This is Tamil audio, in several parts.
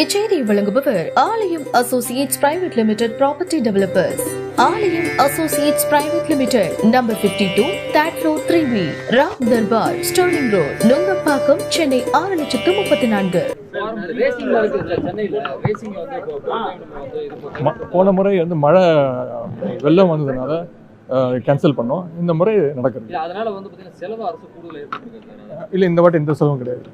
இச்செய்தியை வழங்குபவர் Aalayam associates private limited property developers. Aalayam associates private limited number 52 two third floor three B Ram Darbar Sterling road Nungambakkam Chennai ஆறு லட்சத்து முப்பத்தி நான்கு. போன முறை வந்து மழை வெள்ளம் வந்ததுனால கேன்சல் பண்ணோம். இந்த முறை நடக்கிறது. இல்ல அதனால வந்து பாத்தீங்கன்னா செலவு அரசு கூடுதல் ஏற்பட்டிருக்கு சார் இல்லை இந்த வாட்டி எந்த செலவும் கிடையாது.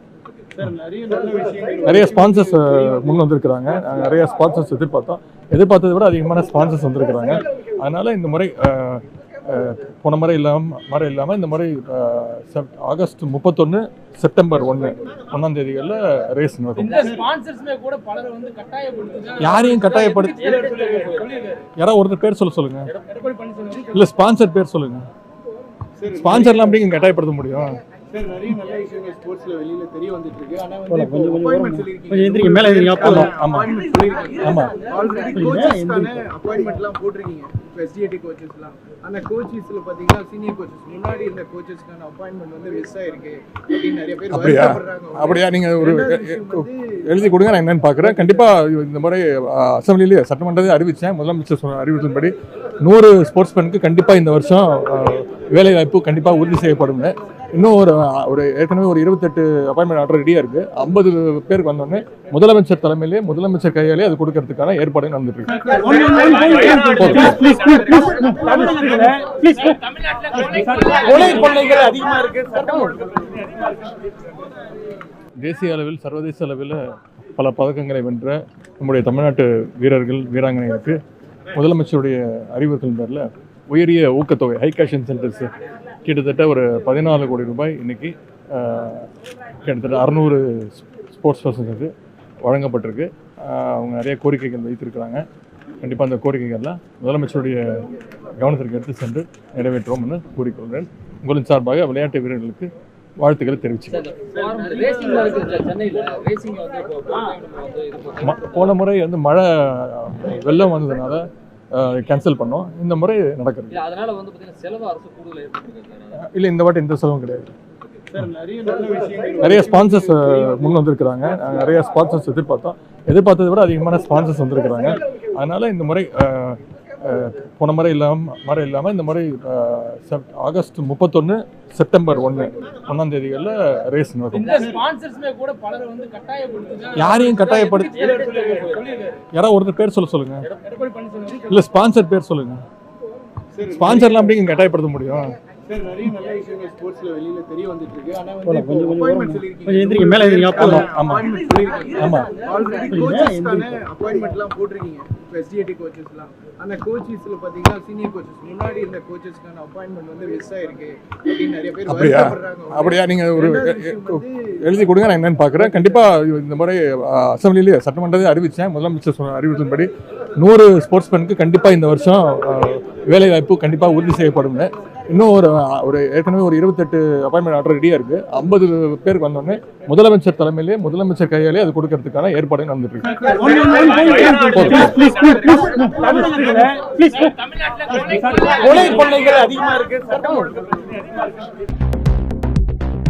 நிறைய ஸ்பான்சர்ஸ் முன் வந்திருக்கிறாங்க. நிறைய ஸ்பான்சர்ஸ் எதிர்பார்த்தோம். எதிர்பார்த்ததை விட அதிகமான ஸ்பான்சர்ஸ் வந்திருக்கிறாங்க. அதனால இந்த முறை போன முறை இல்லாமல் முறை இல்லாமல் இந்த முறை செப்- ஆகஸ்ட் முப்பத்தொன்று செப்டம்பர் ஒன்று ஒன்றாம் தேதிகளில் ரேஸ் நடக்கும். யாரையும் கட்டாயப்படுத்தி யாராவது ஒருத்தர் பேர் சொல்ல சொல்லுங்க. இல்லை ஸ்பான்சர் பேர் சொல்லுங்க. ஸ்பான்சர்லாம் அப்படிங்க கட்டாயப்படுத்த முடியும்? சார் நிறைய நல்ல விஷயங்கள் ஸ்போர்ட்ஸ்ல வெளியில தெரிய வந்துட்டு இருக்கு. ஆனா வந்து கொஞ்சம் கொஞ்சம் அப்பாயின்மெண்ட் கொஞ்சம் சொல்லிருக்கீங்க எந்திரிங்க, மேல எந்திரிங்க, அப்போ. ஆமா, ஆமா. அப்பாயின்மெண்ட் சொல்லிருக்கீங்க ஆமா. ஆல்ரெடி கோச்சஸ்க்கான அப்பாயின்மெண்ட்லாம் போட்டிருக்கீங்க. இப்போ எஸ்டிஏடி கோச்சஸ்லாம் அந்த கோச்சஸ்ல பாத்தீங்கன்னா சீனியர் கோச்சஸ் முன்னாடி இருந்த கோச்சஸ்க்கான அப்பாயின்மெண்ட் வந்து மிஸ் ஆயிருக்கு. அப்படின்னு நிறைய பேர் அப்படியா? வருத்தப்படுறாங்க. அப்படியா? நீங்க ஒரு எழுதி கொடுங்க நான் என்னன்னு பார்க்குறேன். கண்டிப்பாக இந்த முறை அசம்பிளிலேயே சட்டமன்றத்தை அறிவித்தேன் முதலமைச்சர் சொன்ன அறிவித்தின்படி நூறு ஸ்போர்ட்ஸ்மேனுக்கு கண்டிப்பாக இந்த வருஷம் அஹ், வேலை வாய்ப்பு கண்டிப்பாக உறுதி செய்யப்படும். இன்னும் ஒரு ஒரு ஏற்கனவே ஒரு இருபத்தெட்டு அப்பாயின்மெண்ட் ஆர்டர் ரெடியாக இருக்குது ஐம்பது பேருக்கு வந்தோடனே முதலமைச்சர் தலைமையிலே முதலமைச்சர் கையாலே அது கொடுக்கறதுக்கான ஏற்பாடு நடந்துட்டு இருக்கு கொலை கொள்ளைகள் அதிகமா இருக்கு சட்டம் தேசிய அளவில் சர்வதேச அளவில் பல பதக்கங்களை வென்ற நம்முடைய தமிழ்நாட்டு வீரர்கள் வீராங்கனைகளுக்கு முதலமைச்சருடைய அறிவுறுத்தல் பேரில் உயரிய ஊக்கத்தொகை ஹை கேஷ் இன்சென்டிவ்ஸ் கிட்டத்தட்ட ஒரு பதினாலு கோடி ரூபாய் இன்னைக்கு ஆஹ், கிட்டத்தட்ட அறநூறு ஸ்போர்ட்ஸ் பர்சன்ஸுக்கு வழங்கப்பட்டிருக்கு. அவங்க நிறைய கோரிக்கைகள் வைத்திருக்கிறாங்க. கண்டிப்பாக அந்த கோரிக்கைகள்லாம் முதலமைச்சருடைய கவனத்திற்கு எடுத்து சென்று நிறைவேற்றுவோம்னு கூறிக்கொள்கிறேன். உங்களின் சார்பாக விளையாட்டு வீரர்களுக்கு வாழ்த்துக்களை தெரிவிச்சுக்கிறேன். போன முறை வந்து மழை வெள்ளம் வந்ததுனால கேன்சல் பண்ணோம். இந்த முறை நடக்கிறது இல்ல அதனால வந்து பாத்தீங்கன்னா செலவு அரசு கூடுதல் ஏற்பட்டிருக்கு சார் இல்லை இந்த வாட்டி எந்த செலவும் கிடையாது. சார் நிறைய நல்ல விஷயங்கள் நிறைய ஸ்பான்சர்ஸ் முன் வந்திருக்கிறாங்க. நாங்க நிறைய ஸ்பான்சர்ஸ் எதிர்பார்த்தோம். எதிர்பார்த்ததை விட அதிகமான ஸ்பான்சர்ஸ் வந்திருக்கிறாங்க. அதனால இந்த முறை போன முறை இல்லாமல் முறை இல்லாமல் இந்த முறை அஹ், செப்- ஆகஸ்ட் முப்பத்தொன்று செப்டம்பர் ஒன்று ஒன்றாம் தேதிகளில் ரேஸ் நடக்கும் யாரையும் கட்டாயப்படுத்தி யாராவது ஒருத்தர் பேர் சொல்ல சொல்லுங்க எடப்பாடி பழனிசாமி இல்லை ஸ்பான்சர் பேர் சொல்லுங்க ஸ்பான்சர்லாம் அப்படிங்க கட்டாயப்படுத்த முடியும் சார் நிறைய நல்ல விஷயங்கள் ஸ்போர்ட்ஸ்ல வெளியில தெரிய வந்துட்டு இருக்கு ஆனா வந்து கொஞ்சம் எந்திரிங்க, மேல எந்திரிங்க, அப்போ. ஆமா, ஆமா. அப்பாயின்மெண்ட் சொல்லிருக்கீங்க ஆமா. ஆல்ரெடி கோச்சஸ்க்கான அப்பாயின்மெண்ட்லாம் போட்டிருக்கீங்க இப்போ எஸ்டிஏடி கோச்சஸ்லாம் அந்த கோச்சஸ்ல பாத்தீங்கன்னா சீனியர் கோச்சஸ் முன்னாடி இருந்த கோச்சஸ்க்கான அப்பாயின்மெண்ட் வந்து மிஸ் ஆயிருக்கு அப்படின்னு நிறைய பேர் அப்படியா? வருத்தப்படுறாங்க. அப்படியா நீங்க ஒரு எழுதி கொடுங்க நான் என்னன்னு பார்க்குறேன் கண்டிப்பாக இந்த முறை அசம்பிளிலேயே சட்டமன்றத்தை அறிவித்தேன் முதலமைச்சர் சொன்ன அறிவித்தின்படி நூறு ஸ்போர்ட்ஸ்மேனுக்கு கண்டிப்பாக இந்த வருஷம் வேலைவாய்ப்பு கண்டிப்பாக உறுதி செய்யப்படும் இன்னும் ஒரு ஒரு ஏற்கனவே ஒரு இருபத்தெட்டு அப்பாயின்மெண்ட் ஆர்டர் ரெடியாக இருக்குது ஐம்பது பேருக்கு வந்தோடனே முதலமைச்சர் தலைமையிலே முதலமைச்சர் கையாலே அது கொடுக்கறதுக்கான ஏற்பாடு நடந்துட்டு இருக்கு கொலை கொள்ளைகள் இருக்கு